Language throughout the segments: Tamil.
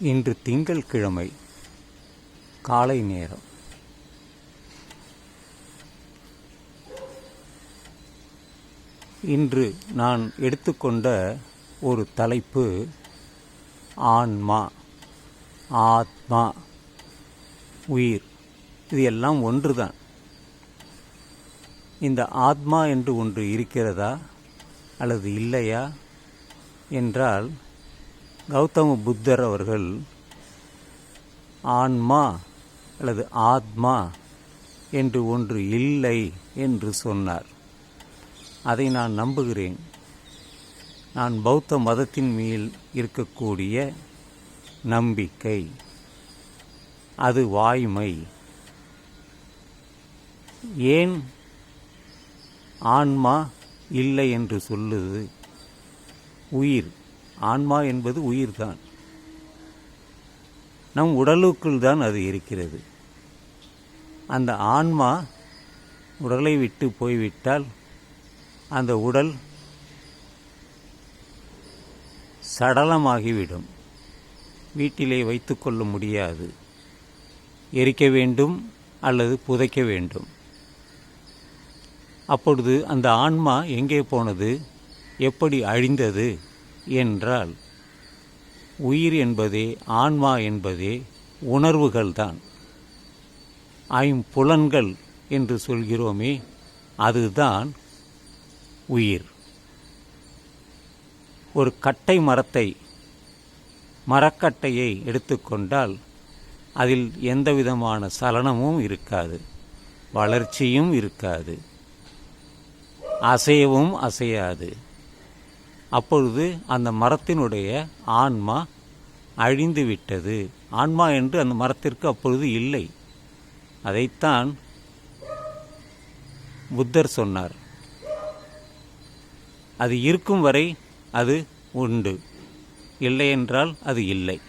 இன்று திங்கள்கிழமை காலை நேரம். இன்று நான் எடுத்துக்கொண்ட ஒரு தலைப்பு ஆன்மா ஆத்மா உயிர். இது எல்லாம் ஒன்றுதான். இந்த ஆத்மா என்று ஒன்று இருக்கிறதா அல்லது இல்லையா என்றால் கௌதம புத்தர் அவர்கள் ஆன்மா அல்லது ஆத்மா என்று ஒன்று இல்லை என்று சொன்னார். அதை நான் நம்புகிறேன். நான் பௌத்த மதத்தின் மேல் இருக்கக்கூடிய நம்பிக்கை அது வாய்மை. ஏன் ஆன்மா இல்லை என்று சொல்லுது? உயிர். ஆன்மா என்பது உயிர்தான். நம் உடலுக்குள் தான் அது இருக்கிறது. அந்த ஆன்மா உடலை விட்டு போய்விட்டால் அந்த உடல் சடலமாகிவிடும். வீட்டிலே வைத்துக்கொள்ள முடியாது. எரிக்க வேண்டும் அல்லது புதைக்க வேண்டும். அப்பொழுது அந்த ஆன்மா எங்கே போனது? எப்படி அழிந்தது? என்றால் உயிர் என்பதே ஆன்மா என்பதே உணர்வுகள்தான். ஐம்புலன்கள் என்று சொல்கிறோமே அதுதான் உயிர். ஒரு கட்டை மரத்தை மரக்கட்டையை எடுத்துக்கொண்டால் அதில் எந்த விதமான சலனமும் இருக்காது வளர்ச்சியும் இருக்காது அசையவும் அசையாது. அப்பொழுது அந்த மரத்தினுடைய ஆன்மா அழிந்து விட்டது ஆன்மா என்று அந்த மரத்திற்கு அப்பொழுது இல்லை. அதைத்தான் புத்தர் சொன்னார். அது இருக்கும் வரை அது உண்டு. இல்லை என்றால் அது இல்லை.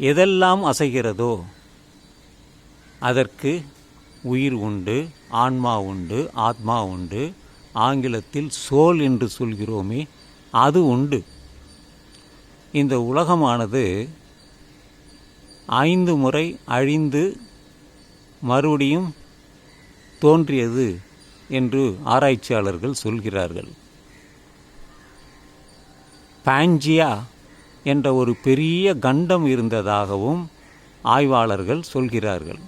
எதெல்லாம் அசைகிறதோ அதற்கு உயிர் உண்டு ஆன்மா உண்டு ஆத்மா உண்டு ஆங்கிலத்தில் சோல் என்று சொல்கிறோமே அது உண்டு. இந்த உலகமானது ஐந்து முறை அழிந்து மறுபடியும் தோன்றியது என்று ஆராய்ச்சியாளர்கள் சொல்கிறார்கள். பாஞ்சியா என்ற ஒரு பெரிய கண்டம் இருந்ததாகவும் ஆய்வாளர்கள் சொல்கிறார்கள்.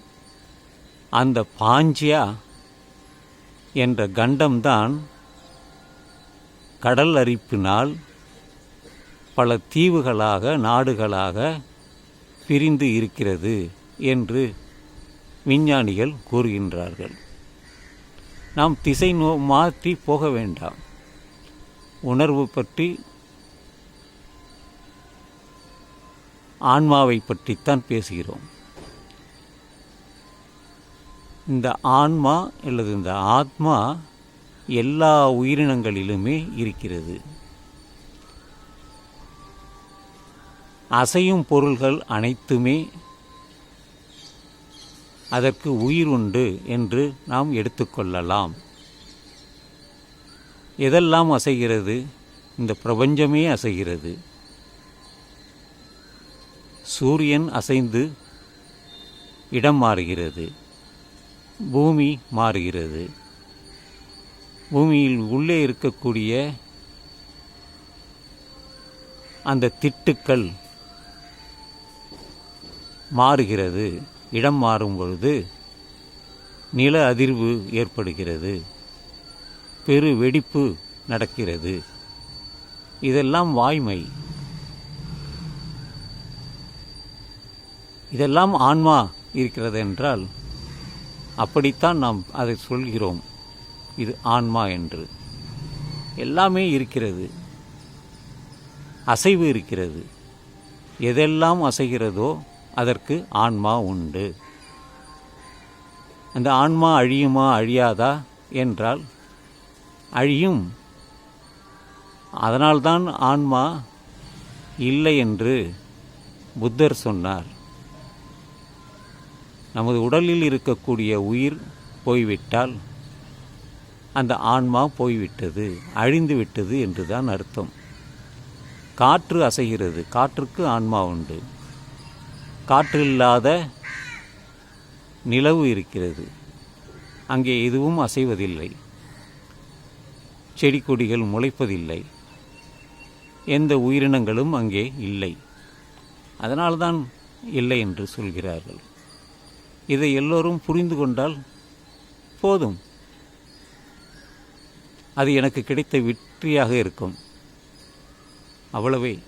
அந்த பாஞ்சியா என்ற கண்டம்தான் கடல் அரிப்பினால் பல தீவுகளாக நாடுகளாக பிரிந்து இருக்கிறது என்று விஞ்ஞானிகள் கூறுகின்றார்கள். நாம் திசை நோ மாற்றி போக வேண்டாம். உணர்வு பற்றி ஆன்மாவை பற்றித்தான் பேசுகிறோம். இந்த ஆன்மா அல்லது இந்த ஆத்மா எல்லா உயிரினங்களிலுமே இருக்கிறது. அசையும் பொருள்கள் அனைத்துமே அதற்கு உயிர் உண்டு என்று நாம் எடுத்துக்கொள்ளலாம் எதெல்லாம் அசைகிறது? இந்த பிரபஞ்சமே அசைகிறது. சூரியன் அசைந்து இடம் மாறுகிறது. பூமி மாறுகிறது. பூமியில் உள்ளே இருக்கக்கூடிய அந்த திட்டுக்கள் மாறுகிறது. இடம் மாறும் பொழுது நில அதிர்வு ஏற்படுகிறது. பெரு வெடிப்பு நடக்கிறது. இதெல்லாம் வாய்மை. இதெல்லாம் ஆன்மா இருக்கிறது என்றால் அப்படித்தான் நாம் அதை சொல்கிறோம். இது ஆன்மா என்று. எல்லாமே இருக்கிறது. அசைவு இருக்கிறது. எதெல்லாம் அசைகிறதோ அதற்கு ஆன்மா உண்டு. அந்த ஆன்மா அழியுமா அழியாதா என்றால் அழியும். அதனால்தான் ஆன்மா இல்லை என்று புத்தர் சொன்னார். நமது உடலில் இருக்கக்கூடிய உயிர் போய்விட்டால் அந்த ஆன்மா போய்விட்டது அழிந்து விட்டது என்றுதான் அர்த்தம். காற்று அசைகிறது காற்றுக்கு ஆன்மா உண்டு. காற்று இல்லாத நிலவு இருக்கிறது. அங்கே எதுவும் அசைவதில்லை. செடி கொடிகள் முளைப்பதில்லை. எந்த உயிரினங்களும் அங்கே இல்லை. அதனால்தான் இல்லை என்று சொல்கிறார்கள். இதை எல்லோரும் புரிந்து கொண்டால் போதும். அது எனக்கு கிடைத்த வெற்றியாக இருக்கும். அவ்வளவே.